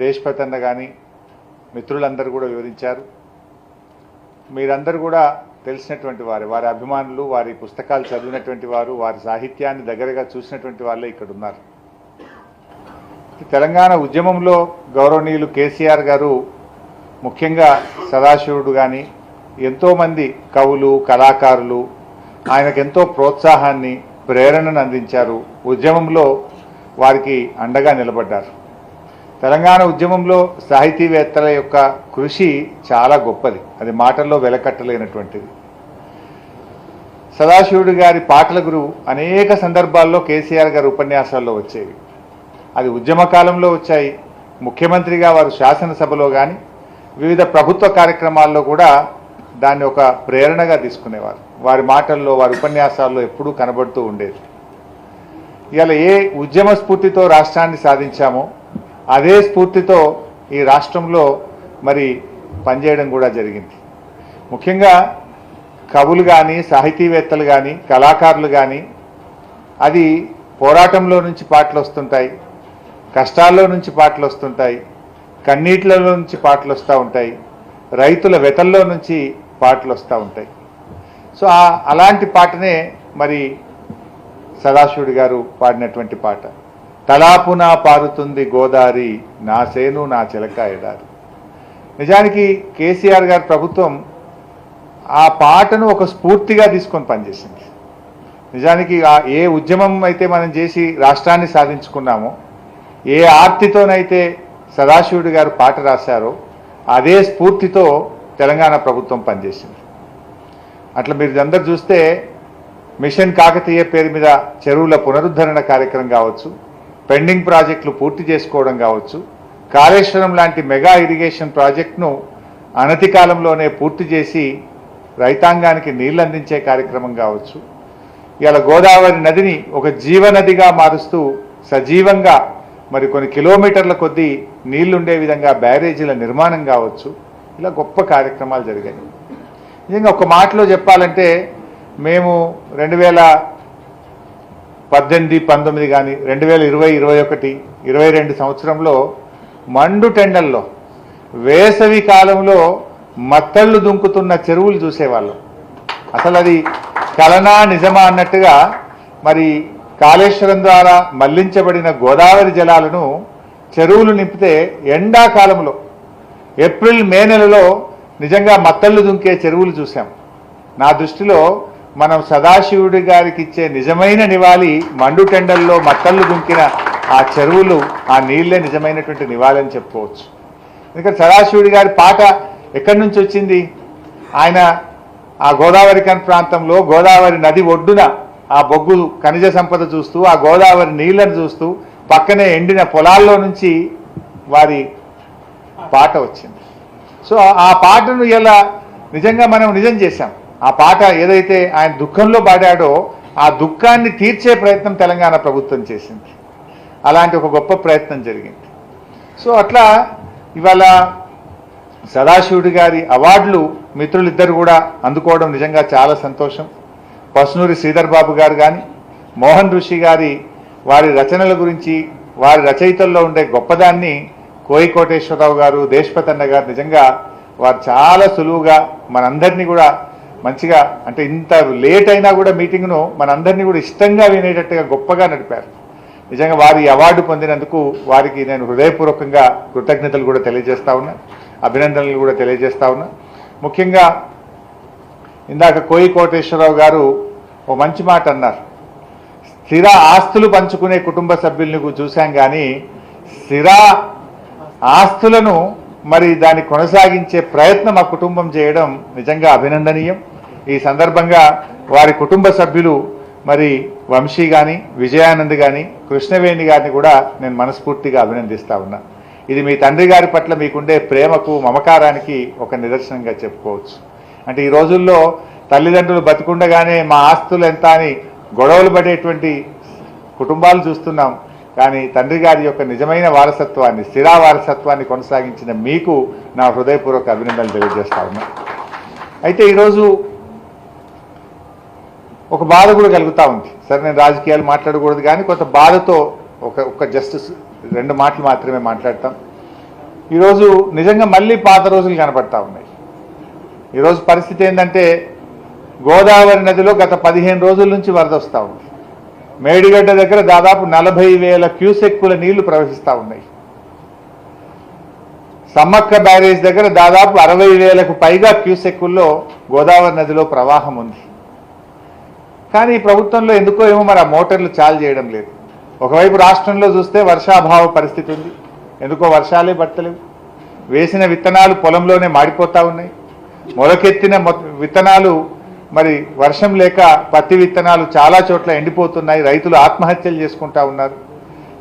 దేశపతి అన్న కానీ మిత్రులందరూ కూడా వివరించారు. మీరందరూ కూడా తెలిసినటువంటి వారు వారి అభిమానులు వారి పుస్తకాలు చదివినటువంటి వారు వారి సాహిత్యాన్ని దగ్గరగా చూసినటువంటి వాళ్ళే ఇక్కడ ఉన్నారు. తెలంగాణ ఉద్యమంలో గౌరవనీయులు కేసీఆర్ గారు ముఖ్యంగా సదాశివుడు కానీ ఎంతోమంది కవులు కళాకారులు ఆయనకు ఎంతో ప్రోత్సాహాన్ని ప్రేరణను అందించారు. ఉద్యమంలో వారికి అండగా నిలబడ్డారు. తెలంగాణ ఉద్యమంలో సాహితీవేత్తల యొక్క కృషి చాలా గొప్పది. అది మాటల్లో వెలకట్టలేనటువంటిది. సదాశివుడు గారి పాటల గురువు అనేక సందర్భాల్లో కేసీఆర్ గారి ఉపన్యాసాల్లో వచ్చేవి. అది ఉద్యమ కాలంలో వచ్చాయి. ముఖ్యమంత్రిగా వారు శాసనసభలో కానీ వివిధ ప్రభుత్వ కార్యక్రమాల్లో కూడా దాన్ని ఒక ప్రేరణగా తీసుకునేవారు. వారి మాటల్లో వారి ఉపన్యాసాల్లో ఎప్పుడూ కనబడుతూ ఉండేది. ఇవాళ ఏ ఉద్యమ స్ఫూర్తితో రాష్ట్రాన్ని సాధించామో అదే స్ఫూర్తితో ఈ రాష్ట్రంలో మరి పనిచేయడం కూడా జరిగింది. ముఖ్యంగా కవులు కానీ సాహితీవేత్తలు కానీ కళాకారులు కానీ అది పోరాటంలో నుంచి పాటలు వస్తుంటాయి కష్టాల్లో నుంచి పాటలు వస్తుంటాయి కన్నీటిలలో నుంచి పాటలు వస్తూ ఉంటాయి రైతుల వెతల్లో నుంచి పాటలు వస్తూ ఉంటాయి. సో ఆ అలాంటి పాటనే మరి సదాశివుడి గారు పాడినటువంటి పాట. తలాపునా పారుతుంది గోదారి నా సేను నా చిలక ఎడారి. నిజానికి కేసీఆర్ గారి ప్రభుత్వం ఆ పాటను ఒక స్ఫూర్తిగా తీసుకొని పనిచేసింది. నిజానికి ఆ ఏ ఉద్యమం అయితే మనం చేసి రాష్ట్రాన్ని సాధించుకున్నామో ఏ ఆర్తితోనైతే సదాశివుడి గారు పాట రాశారో అదే స్ఫూర్తితో తెలంగాణ ప్రభుత్వం పనిచేసింది. అట్లా మీరు అందరు చూస్తే మిషన్ కాకతీయ పేరు మీద చెరువుల పునరుద్ధరణ కార్యక్రమం కావచ్చు పెండింగ్ ప్రాజెక్టులు పూర్తి చేసుకోవడం కావచ్చు. కాళేశ్వరం లాంటి మెగా ఇరిగేషన్ ప్రాజెక్టును అనతి కాలంలోనే పూర్తి చేసి రైతాంగానికి నీళ్ళు అందించే కార్యక్రమం కావచ్చు. ఇలా గోదావరి నదిని ఒక జీవనదిగా మారుస్తూ సజీవంగా మరి కొన్ని కిలోమీటర్ల కొద్దీ నీళ్ళుండే విధంగా బ్యారేజీల నిర్మాణం కావచ్చు. ఇలా గొప్ప కార్యక్రమాలు జరిగాయి. నిజంగా ఒక మాటలో చెప్పాలంటే మేము రెండు వేల పద్దెనిమిది పంతొమ్మిది కానీ రెండు వేల ఇరవై ఇరవై ఒకటి ఇరవై రెండు సంవత్సరంలో మండు టెండల్లో వేసవి కాలంలో మత్తళ్ళు దుంకుతున్న చెరువులు చూసేవాళ్ళం. అసలు అది కలనా నిజమా అన్నట్టుగా మరి కాళేశ్వరం ద్వారా మళ్ళించబడిన గోదావరి జలాలను చెరువులు నింపితే ఎండాకాలంలో ఏప్రిల్ మే నెలలో నిజంగా మత్తళ్ళు దుంకే చెరువులు చూసాం నా దృష్టిలో మనం సదాశివుడి గారికి ఇచ్చే నిజమైన నివాళి మండుటెండల్లో మత్తళ్ళు దుంకిన ఆ చెరువులు ఆ నీళ్ళే నిజమైనటువంటి నివాళి అని చెప్పుకోవచ్చు. ఎందుకంటే సదాశివుడి గారి పాట ఎక్కడి నుంచి వచ్చింది? ఆయన ఆ గోదావరి కన్ ప్రాంతంలో గోదావరి నది ఒడ్డున ఆ బొగ్గు ఖనిజ సంపద చూస్తూ ఆ గోదావరి నీళ్ళను చూస్తూ పక్కనే ఎండిన పొలాల్లో నుంచి వారి పాట వచ్చింది. సో ఆ పాటను ఎలా నిజంగా మనం నిజం చేశాం? ఆ పాట ఏదైతే ఆయన దుఃఖంలో పాడాడో ఆ దుఃఖాన్ని తీర్చే ప్రయత్నం తెలంగాణ ప్రభుత్వం చేసింది. అలాంటి ఒక గొప్ప ప్రయత్నం జరిగింది. సో అట్లా ఇవాళ సదాశివుడి గారి అవార్డులు మిత్రులిద్దరు కూడా అందుకోవడం నిజంగా చాలా సంతోషం. పసునూరి శ్రీధర్ బాబు గారు కానీ మోహన్ ఋషి గారి వారి రచనల గురించి వారి రచయితల్లో ఉండే గొప్పదాన్ని కోయికోటేశ్వరరావు గారు దేశపతి గారు నిజంగా వారు చాలా సులువుగా మనందరినీ కూడా మంచిగా అంటే ఇంత లేట్ అయినా కూడా మీటింగ్ను మనందరినీ కూడా ఇష్టంగా వినేటట్టుగా గొప్పగా నడిపారు. నిజంగా వారి అవార్డు పొందినందుకు వారికి నేను హృదయపూర్వకంగా కృతజ్ఞతలు కూడా తెలియజేస్తా ఉన్నా అభినందనలు కూడా తెలియజేస్తా ఉన్నా. ముఖ్యంగా ఇందాక కోయి కోటేశ్వరరావు గారు ఓ మంచి మాట అన్నారు. స్థిర ఆస్తులు పంచుకునే కుటుంబ సభ్యుల్ని చూశాం కానీ స్థిర ఆస్తులను మరి దాన్ని కొనసాగించే ప్రయత్నం ఆ కుటుంబం చేయడం నిజంగా అభినందనీయం. ఈ సందర్భంగా వారి కుటుంబ సభ్యులు మరి వంశీ కానీ విజయానంద్ కానీ కృష్ణవేణి గారిని కూడా నేను మనస్ఫూర్తిగా అభినందిస్తా ఉన్నా. ఇది మీ తండ్రి గారి పట్ల మీకుండే ప్రేమకు మమకారానికి ఒక నిదర్శనంగా చెప్పుకోవచ్చు. అంటే ఈ రోజుల్లో తల్లిదండ్రులు బతికుండగానే మా ఆస్తులు ఎంత అని గొడవలు పడేటువంటి కుటుంబాలు చూస్తున్నాం. కానీ తండ్రి గారి యొక్క నిజమైన వారసత్వాన్ని స్థిరా వారసత్వాన్ని కొనసాగించిన మీకు నా హృదయపూర్వక అభినందనలు తెలియజేస్తా ఉన్నా. అయితే ఈరోజు ఒక బాధ కూడా కలుగుతూ ఉంది. సరే నేను రాజకీయాలు మాట్లాడకూడదు కానీ కొంత బాధతో ఒక ఒక జస్ట్ రెండు మాటలు మాత్రమే మాట్లాడతాం. ఈరోజు నిజంగా మళ్ళీ పాత రోజులు కనపడతా ఉన్నాయి. ఈరోజు పరిస్థితి ఏంటంటే గోదావరి నదిలో గత పదిహేను రోజుల నుంచి వరద వస్తూ ఉంది. మేడిగడ్డ దగ్గర దాదాపు నలభై వేల క్యూసెక్కుల నీళ్ళు ప్రవహిస్తూ ఉన్నాయి. సమ్మక్క బ్యారేజ్ దగ్గర దాదాపు అరవై వేలకు పైగా క్యూసెక్కుల్లో గోదావరి నదిలో ప్రవాహం ఉంది. కానీ ఈ ప్రభుత్వంలో ఎందుకో ఏమో మరి ఆ మోటార్లు చాలు చేయడం లేదు. ఒకవైపు రాష్ట్రంలో చూస్తే వర్షాభావ పరిస్థితి ఉంది. ఎందుకో వర్షాలే పట్టలేవు. వేసిన విత్తనాలు పొలంలోనే మాడిపోతా ఉన్నాయి. మొలకెత్తిన మొ- విత్తనాలు మరి వర్షం లేక పత్తి విత్తనాలు చాలా చోట్ల ఎండిపోతున్నాయి. రైతులు ఆత్మహత్యలు చేసుకుంటా ఉన్నారు.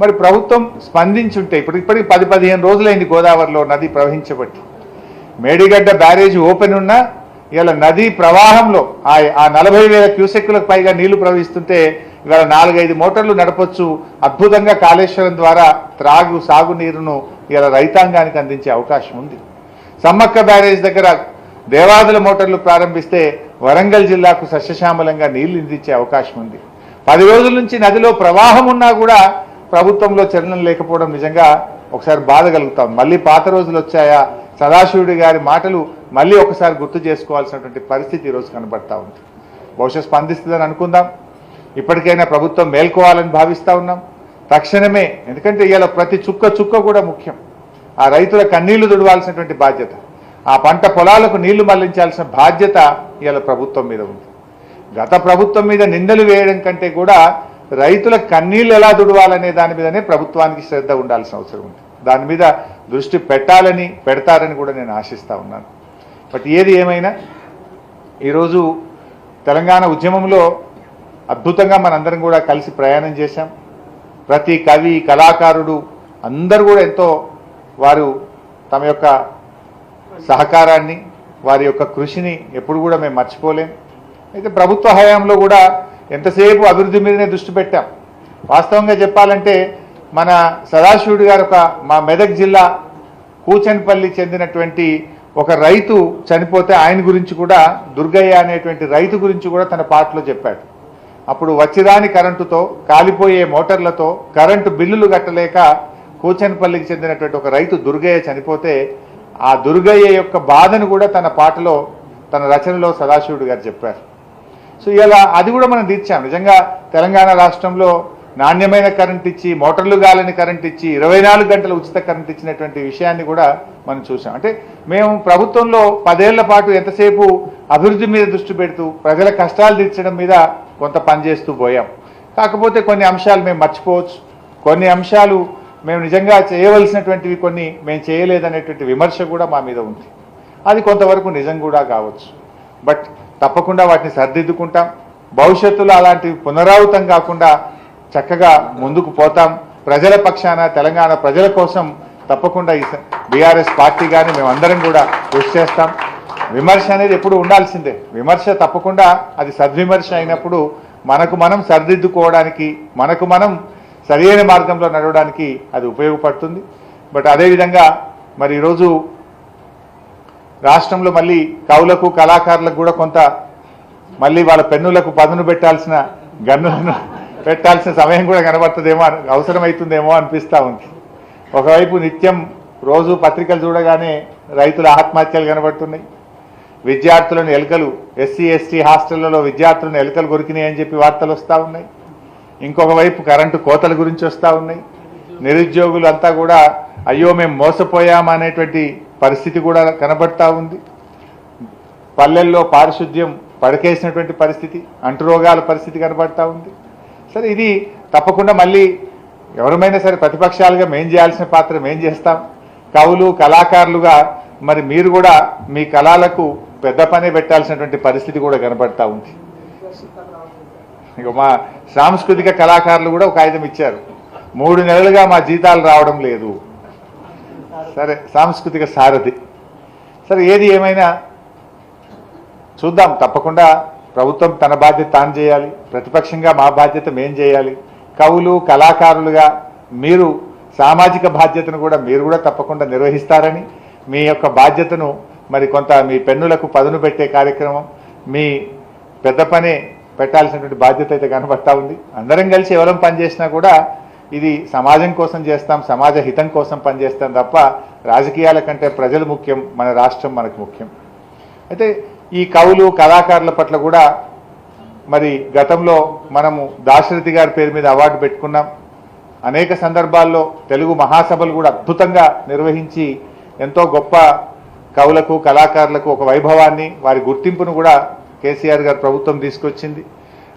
మరి ప్రభుత్వం స్పందించుంటే ఇప్పుడు ఇప్పటికి పది పదిహేను రోజులైంది గోదావరిలో నది ప్రవహించబట్టి. మేడిగడ్డ బ్యారేజ్ ఓపెన్ ఉన్నా ఇవాళ నదీ ప్రవాహంలో ఆ ఆ నలభై వేల క్యూసెక్కులకు పైగా నీళ్ళు ప్రవహిస్తుంటే ఇవాళ నాలుగైదు మోటార్లు నడపొచ్చు అద్భుతంగా కాళేశ్వరం ద్వారా త్రాగు సాగునీరును ఇవాళ రైతాంగానికి అందించే అవకాశం ఉంది. సమ్మక్క బ్యారేజ్ దగ్గర దేవాదుల మోటార్లు ప్రారంభిస్తే వరంగల్ జిల్లాకు సస్యశ్యామలంగా నీళ్ళు అందించే అవకాశం ఉంది. పది రోజుల నుంచి నదిలో ప్రవాహం ఉన్నా కూడా ప్రభుత్వంలో చలనం లేకపోవడం నిజంగా ఒకసారి బాధ కలుగుతాం. మళ్ళీ పాత రోజులు వచ్చాయా? సదాశివుడి గారి మాటలు మళ్ళీ ఒకసారి గుర్తు చేసుకోవాల్సినటువంటి పరిస్థితి ఈరోజు కనబడతా ఉంది. బహుశా స్పందిస్తుందని అనుకుందాం. ఇప్పటికైనా ప్రభుత్వం మేల్కోవాలని భావిస్తూ ఉన్నాం. తక్షణమే ఎందుకంటే ఇవాళ ప్రతి చుక్క చుక్క కూడా ముఖ్యం. ఆ రైతుల కన్నీళ్ళు దుడవాల్సినటువంటి బాధ్యత. ఆ పంట పొలాలకు నీళ్ళు మళ్ళించాల్సిన బాధ్యత ఇవాళ ప్రభుత్వం మీద ఉంది. గత ప్రభుత్వం మీద నిందలు వేయడం కంటే కూడా రైతుల కన్నీళ్ళు ఎలా దుడవాలనే దాని మీదనే ప్రభుత్వానికి శ్రద్ధ ఉండాల్సిన అవసరం ఉంది. దాని మీద దృష్టి పెట్టాలని పెడతారని కూడా నేను ఆశిస్తూ ఉన్నాను. బట్ ఏది ఏమైనా ఈరోజు తెలంగాణ ఉద్యమంలో అద్భుతంగా మనందరం కూడా కలిసి ప్రయాణం చేశాం. ప్రతి కవి కళాకారుడు అందరూ కూడా ఎంతో వారు తమ యొక్క సహకారాన్ని వారి యొక్క కృషిని ఎప్పుడు కూడా మేము మర్చిపోలేం. అయితే ప్రభుత్వ హయాంలో కూడా ఎంతసేపు అభివృద్ధి మీదనే దృష్టి పెట్టాం. వాస్తవంగా చెప్పాలంటే మన సదాశివుడు గారు ఒక మా మెదక్ జిల్లా కూచన్పల్లి చెందినటువంటి ఒక రైతు చనిపోతే ఆయన గురించి కూడా దుర్గయ్య అనేటువంటి రైతు గురించి కూడా తన పాటలో చెప్పాడు. అప్పుడు వచ్చిరాని కరెంటుతో కాలిపోయే మోటార్లతో కరెంటు బిల్లులు కట్టలేక కూచన్పల్లికి చెందినటువంటి ఒక రైతు దుర్గయ్య చనిపోతే ఆ దుర్గయ్య యొక్క బాధను కూడా తన పాటలో తన రచనలో సదాశివుడు గారు చెప్పారు. సో ఇలా అది కూడా మనం తీర్చాం. నిజంగా తెలంగాణ రాష్ట్రంలో నాణ్యమైన కరెంట్ ఇచ్చి మోటార్లు గాలని కరెంట్ ఇచ్చి ఇరవై నాలుగు గంటల ఉచిత కరెంట్ ఇచ్చినటువంటి విషయాన్ని కూడా మనం చూసాం. అంటే మేము ప్రభుత్వంలో పదేళ్ళ పాటు ఎంతసేపు అభివృద్ధి మీద దృష్టి పెడుతూ ప్రజల కష్టాలు తీర్చడం మీద కొంత పనిచేస్తూ పోయాం. కాకపోతే కొన్ని అంశాలు మేము మర్చిపోవచ్చు. కొన్ని అంశాలు మేము నిజంగా చేయవలసినటువంటివి కొన్ని మేము చేయలేదనేటువంటి విమర్శ కూడా మా మీద ఉంది. అది కొంతవరకు నిజం కూడా కావచ్చు. బట్ తప్పకుండా వాటిని సరిదిద్దుకుంటాం. భవిష్యత్తులో అలాంటివి పునరావృతం కాకుండా చక్కగా ముందుకు పోతాం. ప్రజల పక్షాన తెలంగాణ ప్రజల కోసం తప్పకుండా ఈ బీఆర్ఎస్ పార్టీ కానీ మేమందరం కూడా కృషి చేస్తాం. విమర్శ అనేది ఎప్పుడు ఉండాల్సిందే. విమర్శ తప్పకుండా అది సద్విమర్శ అయినప్పుడు మనకు మనం సరిదిద్దుకోవడానికి మనకు మనం సరియైన మార్గంలో నడవడానికి అది ఉపయోగపడుతుంది. బట్ అదేవిధంగా మరి ఈరోజు రాష్ట్రంలో మళ్ళీ కవులకు కళాకారులకు కూడా కొంత మళ్ళీ వాళ్ళ పెన్నులకు పదును పెట్టాల్సిన గన్నులను పెట్టాల్సిన సమయం కూడా కనబడుతుందేమో అని- అవసరమవుతుందేమో అనిపిస్తూ ఉంది. ఒకవైపు నిత్యం రోజు పత్రికలు చూడగానే రైతుల ఆత్మహత్యలు కనబడుతున్నాయి. విద్యార్థులను ఎలుకలు ఎస్సీ ఎస్టీ హాస్టళ్ళలో విద్యార్థులను ఎలుకలు కొరికినాయి అని చెప్పి వార్తలు వస్తూ ఉన్నాయి. ఇంకొక వైపు కరెంటు కోతల గురించి వస్తూ ఉన్నాయి. నిరుద్యోగులు అంతా కూడా అయ్యో మేము మోసపోయామనేటువంటి పరిస్థితి కూడా కనబడతా ఉంది. పల్లెల్లో పారిశుద్ధ్యం పడకేసినటువంటి పరిస్థితి అంటురోగాల పరిస్థితి కనబడతా ఉంది. సరే ఇది తప్పకుండా మళ్ళీ ఎవరమైనా సరే ప్రతిపక్షాలుగా మేం చేయాల్సిన పాత్ర మేం చేస్తాం. కవులు కళాకారులుగా మరి మీరు కూడా మీ కళలకు పెద్ద పనే పెట్టాల్సినటువంటి పరిస్థితి కూడా కనబడతా ఉంది. ఇక మా సాంస్కృతిక కళాకారులు కూడా ఒక ఆయుధం ఇచ్చారు. మూడు నెలలుగా మా జీతాలు రావడం లేదు. సరే సాంస్కృతిక సారథి. సరే ఏది ఏమైనా చూద్దాం తప్పకుండా ప్రభుత్వం తన బాధ్యత తాను చేయాలి ప్రతిపక్షంగా మా బాధ్యత మేం చేయాలి. కవులు కళాకారులుగా మీరు సామాజిక బాధ్యతను కూడా మీరు కూడా తప్పకుండా నిర్వహిస్తారని మీ యొక్క బాధ్యతను మరి కొంత మీ పెన్నులకు పదును పెట్టే కార్యక్రమం మీ పెద్ద పనే పెట్టాల్సినటువంటి బాధ్యత అయితే కనబడతా ఉంది. అందరం కలిసి ఎవరం పనిచేసినా కూడా ఇది సమాజం కోసం చేస్తాం సమాజ హితం కోసం పనిచేస్తాం తప్ప రాజకీయాల కంటే ప్రజలు ముఖ్యం మన రాష్ట్రం మనకు ముఖ్యం. అయితే ఈ కవులు కళాకారుల పట్ల కూడా మరి గతంలో మనము దాశరథి గారి పేరు మీద అవార్డు పెట్టుకున్నాం. అనేక సందర్భాల్లో తెలుగు మహాసభలు కూడా అద్భుతంగా నిర్వహించి ఎంతో గొప్ప కవులకు కళాకారులకు ఒక వైభవాన్ని వారి గుర్తింపును కూడా కేసీఆర్ గారు ప్రభుత్వం తీసుకొచ్చింది.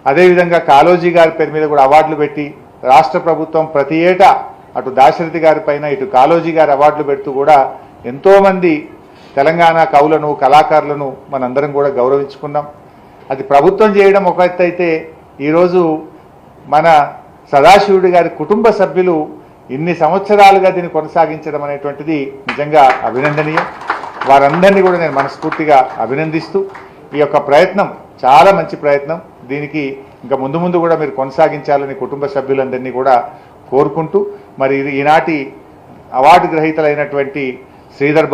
అదేవిధంగా కాలోజీ గారి పేరు మీద కూడా అవార్డులు పెట్టి రాష్ట్ర ప్రభుత్వం ప్రతి ఏటా అటు దాశరథి గారి పైన ఇటు కాలోజీ గారి అవార్డులు పెడుతూ కూడా ఎంతోమంది తెలంగాణ కవులను కళాకారులను మనందరం కూడా గౌరవించుకున్నాం. అది ప్రభుత్వం చేయడం ఒక అయితే ఈరోజు మన సదాశివుడి గారి కుటుంబ సభ్యులు ఇన్ని సంవత్సరాలుగా దీన్ని కొనసాగించడం అనేటువంటిది నిజంగా అభినందనీయం. వారందరినీ కూడా నేను మనస్ఫూర్తిగా అభినందిస్తూ ఈ యొక్క ప్రయత్నం చాలా మంచి ప్రయత్నం. దీనికి ఇంకా ముందు ముందు కూడా మీరు కొనసాగించాలని కుటుంబ సభ్యులందరినీ కూడా కోరుకుంటూ మరి ఇది ఈనాటి అవార్డు గ్రహీతలైనటువంటి శ్రీధర్